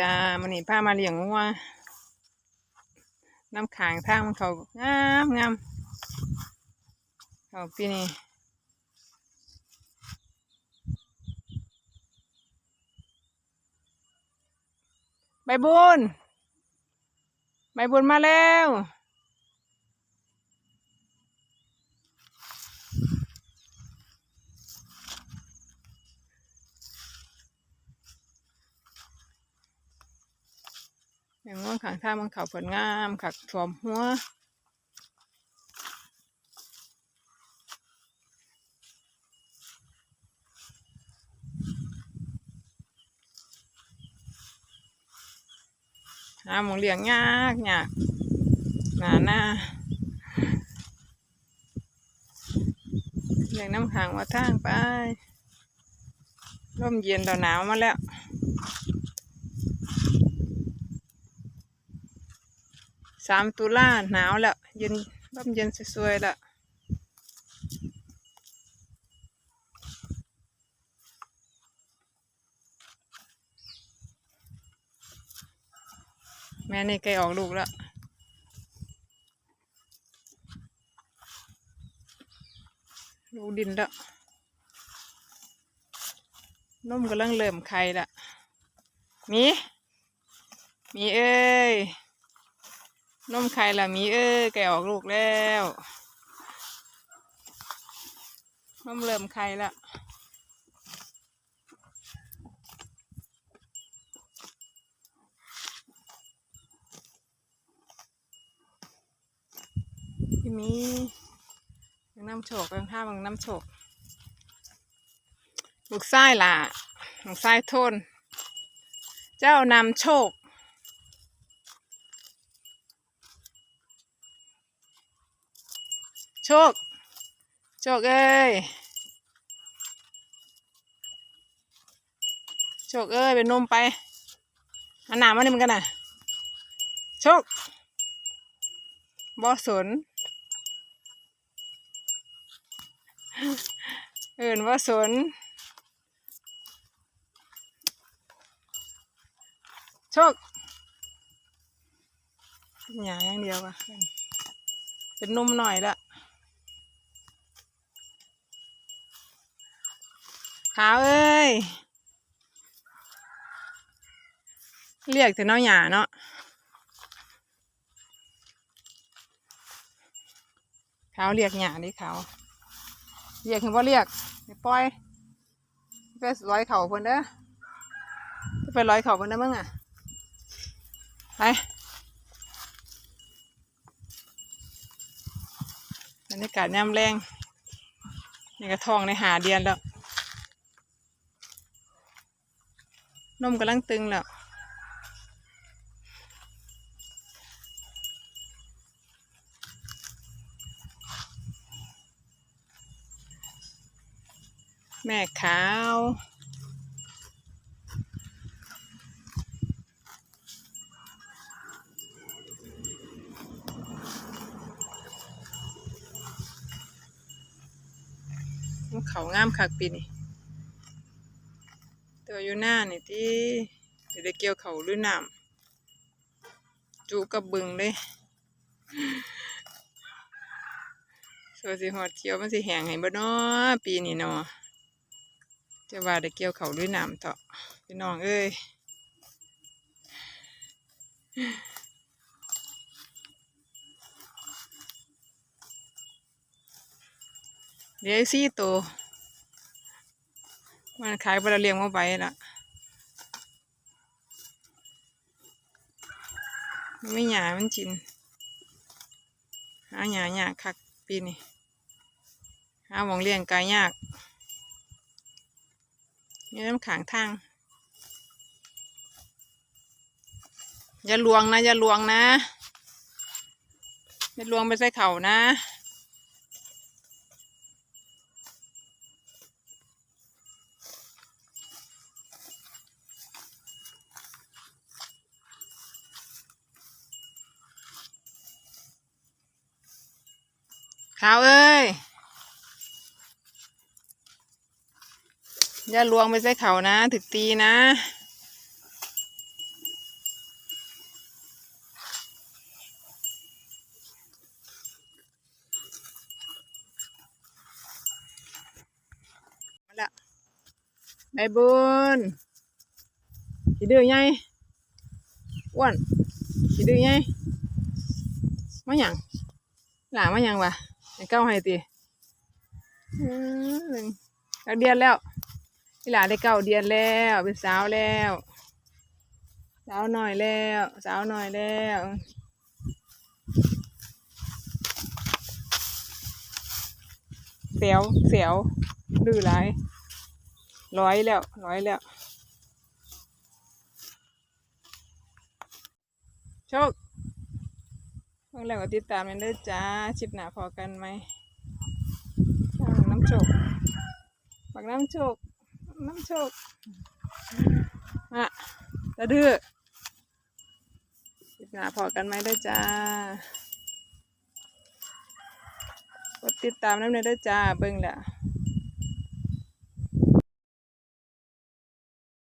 จ้ามันนี่ผ้ามาเลี้ยงงัวน้ำขางทางมันเขางามงามเขาปีนี้ใบบุญใบบุญมาแล้ว อย่างง่วงขางท่ามันเขาผลงามขักถ่วมหัวหาหมองเลี้ยงยากยากหนาหน้าเลี้ยงน้ำขังว่าทางไปร่มเย็นต่อหนาวมาแล้ว สามตุลาหนาวแล้วเย็นร่มเย็นสวยๆแล้วแม่นี่ใกล้ออกลูกแล้วลูกดินแล้วนมกำลังเริ่มไข่ละมีมีเอ้ย นมไข่ละมีเอ้ยไก่ออกลูกแล้วนมเริ่มไข่ละพี่มียังน้ำโชกยังห้าบางน้ำโชกลูกไส้ล่ะลูกไส้ทน เจ้านำโชค ชค โชคเอ้ย โชคเอ้ยเป็นนมไปอันหนามานี่มันกันน่ะโชคบอสน เอินว่าสน โชคหยาอย่างเดียวอะเป็นนุ่มหน่อยละ ขาวเอ้ย เรียกแต่น้อยหยาเนาะขาวเรียกหยาดิขาวเรียกเห็นว่าเรียกไปปล่อยไปร้อยเข่าเพิ่นเด้อไปร้อยเข่าเพิ่นเด้อมึงอะไปบรรยากาศย่ำแรงนี่กระทองในหาเดียนแล้ว นมกำลังตึงแล้วแม่ขาวมันเขางามคักปีนี่ ตัวอยู่หน้านี่ที่เดี๋ยวได้เกี่ยวเขาหรือน้ำจูกับบึงเลยส่วนสิหอดเกี่ยวมันสิแห้งให้บ่เนาะปีนี้เนาะจะว่าได้เกี่ยวเขาหรือน้ำเถาะพี่น้องเอ้ยเดี๋ยวสี่ตัว มันขายไปแล้วเลี้ยงมาไปละมันไม่หยามันจินหาหยาหยากคักปีนี้หาหมองเลี้ยงกายยากนี่น้ำขางทางอย่าลวงนะอย่าลวงนะอย่าลวงไปใส่เข่านะ ขาวเอ้ย อย่าลวงไปใส่เขานะ ถึกตีนะ มาละใบบุญขี่ดื้อไงอ้วนขี่ดื้อไงมาหยังหลามาหยังวะ เก้าให้ตีอืมหนึ่งเก้าเดือนแล้วพี่หลาได้เก้าเดือนแล้วเป็นสาวแล้ว สาวหน่อยแล้ว สาวหน่อยแล้วเสียวเสียวดื้อหลายร้อยแล้วร้อยแล้วโชค เพิ่งแล้วก็ติดตามกันเด้อจ้าชิปหนาพอกันไหมช่างน้ำโชคบักน้ำโชคน้ำโชคอะตะดื้อชิปหนาพอกันไหมเด้อจ้ากดติดตามน้ำเด้อจ้าเบิ่งแหละ